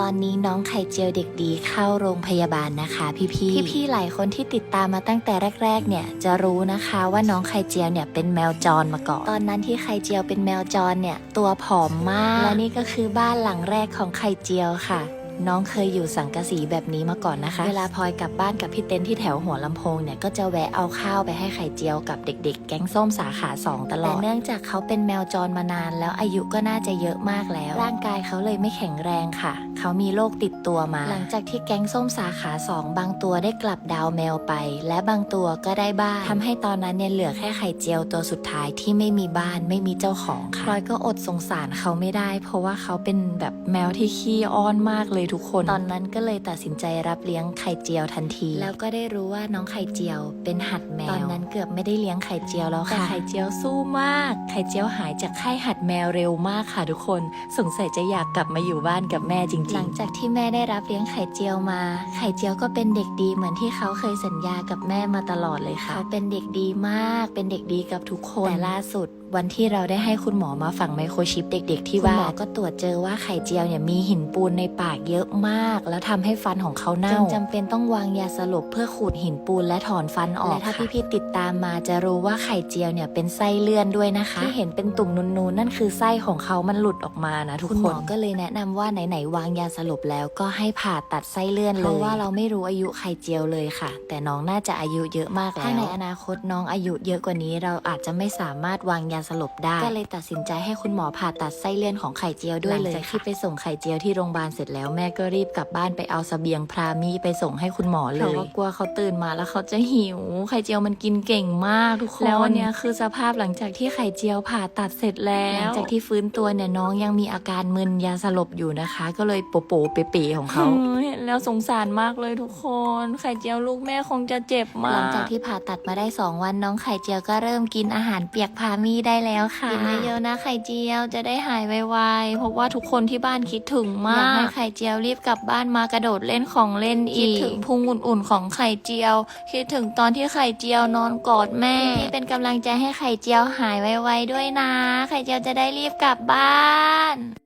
ตอนนี้น้องไข่เจียวเด็กดีเข้าโรงพยาบาลนะคะพี่พี่พี่ๆหลายคนที่ติดตามมาตั้งแต่แรก ๆ เนี่ยจะรู้นะคะว่าน้องไข่เจียวเนี่ยเป็นแมวจรมาก่อน ตอนนั้นที่ไข่เจียวเป็นแมวจรเนี่ยตัวผอมมากและนี่ก็คือบ้านหลังแรกของไข่เจียวค่ะ น้องเคยอยู่สังกะสีแบบนี้มาก่อนนะคะ เวลาพลอยกลับบ้านกับพี่เต้นที่แถวหัวลำโพงเนี่ยก็จะแวะเอาข้าวไปให้ไข่เจียวกับเด็ก ๆ แก๊งส้มสาขาสองตลอดแต่เนื่องจากเขาเป็นแมวจรมานาน แล้วอายุก็น่าจะเยอะมากแล้ว ร่างกายเขาเลยไม่แข็งแรงค่ะ เขามีโรคติดตัวมา หลังจากที่แก๊งส้มสาขาสองบางตัวได้กลับดาวแมวไป และบางตัวก็ได้บ้านทำให้ตอนนั้นเนี่ยเหลือแค่ไข่เจียวตัวสุดท้ายที่ไม่มีบ้านไม่มีเจ้าของค่ะพลอยก็อดสงสารเขาไม่ได้ เพราะว่าเขาเป็นแบบแมวที่ขี้อ้อนมากเลยทุกคน ตอนนั้นก็เลยตัดสินใจรับเลี้ยงไข่เจียวทันที แล้วก็ได้รู้ว่าน้องไข่เจียวเป็นหัดแมว ตอนนั้นเกือบไม่ได้เลี้ยงไข่เจียวแล้วค่ะ แต่ไข่เจียวสู้มาก ไข่เจียวหายจากไข้หัดแมวเร็วมากค่ะทุกคน สงสัยจะอยากกลับมาอยู่บ้านกับแม่จริงๆ หลังจากที่แม่ได้รับเลี้ยงไข่เจียวมา ไข่เจียวก็เป็นเด็กดีเหมือนที่เขาเคยสัญญากับแม่มาตลอดเลยค่ะ เขาเป็นเด็กดีมาก เป็นเด็กดีกับทุกคน แต่ล่าสุด วันที่เราได้ให้คุณหมอมาฝังไมโครชิปเด็ก ๆ ที่บ้านคุณหมอก็ตรวจเจอว่าไข่เจียวเนี่ยมีหินปูนในปากเยอะมาก แล้วทำให้ฟันของเขาเน่าจึงจำเป็นต้องวางยาสลบเพื่อขูดหินปูนและถอนฟันออกและถ้าพี่ๆติดตามมาจะรู้ว่าไข่เจียวเนี่ยเป็นไส้เลื่อนด้วยนะคะ ที่เห็นเป็นตุ่มนูนๆนั่นคือไส้ของเขามันหลุดออกมานะทุกคนคุณหมอก็เลยแนะนำว่าไหนๆวางยาสลบแล้วก็ให้ผ่าตัดไส้เลื่อนเลยเพราะว่าเราไม่รู้อายุไข่เจียวเลยค่ะ แต่น้องน่าจะอายุเยอะมากแล้วถ้าในอนาคตน้องอายุเยอะกว่านี้เราอาจจะไม่สามารถวางยาสลบได้ก็เลยตัดสินใจให้คุณหมอผ่าตัดไส้เลื่อนของไข่เจียวด้วยเลยหลังจากที่ไปส่งไข่เจียวที่โรงพยาบาลเสร็จแล้วแม่ก็รีบกลับบ้านไปเอาเสบียงพรามีไปส่งให้คุณหมอเลยเพราะว่ากลัวเขาตื่นมาแล้วเขาจะหิว ไข่เจียวมันกินเก่งมากทุกคนแล้ววันเนี้ยคือสภาพหลังจากที่ไข่เจียวผ่าตัดเสร็จแล้ว หลังจากที่ฟื้นตัวเนี่ยน้องยังมีอาการมึนยาสลบอยู่นะคะ ก็เลยโปโปเป๋ๆของเขาเห็นแล้วสงสารมากเลยทุกคน ไข่เจียวลูกแม่คงจะเจ็บมากหลังจากที่ผ่าตัดมาได้ 2 วันน้องไข่เจียวก็เริ่มกินอาหารเปียกพามีได้แล้วค่ะกินเยอะๆนะไข่เจียวจะได้หายไวๆเพราะว่าทุกคนที่บ้านคิดถึงมากอยากให้ไข่เจียวรีบกลับบ้านมากระโดดเล่นของเล่นอีกคิดถึงพุงอุ่นๆของไข่เจียว คิดถึงตอนที่ไข่เจียวนอนกอดแม่นี่เป็นกำลังใจให้ไข่เจียวหายไวๆด้วยนะ ไข่เจียวจะได้รีบกลับบ้าน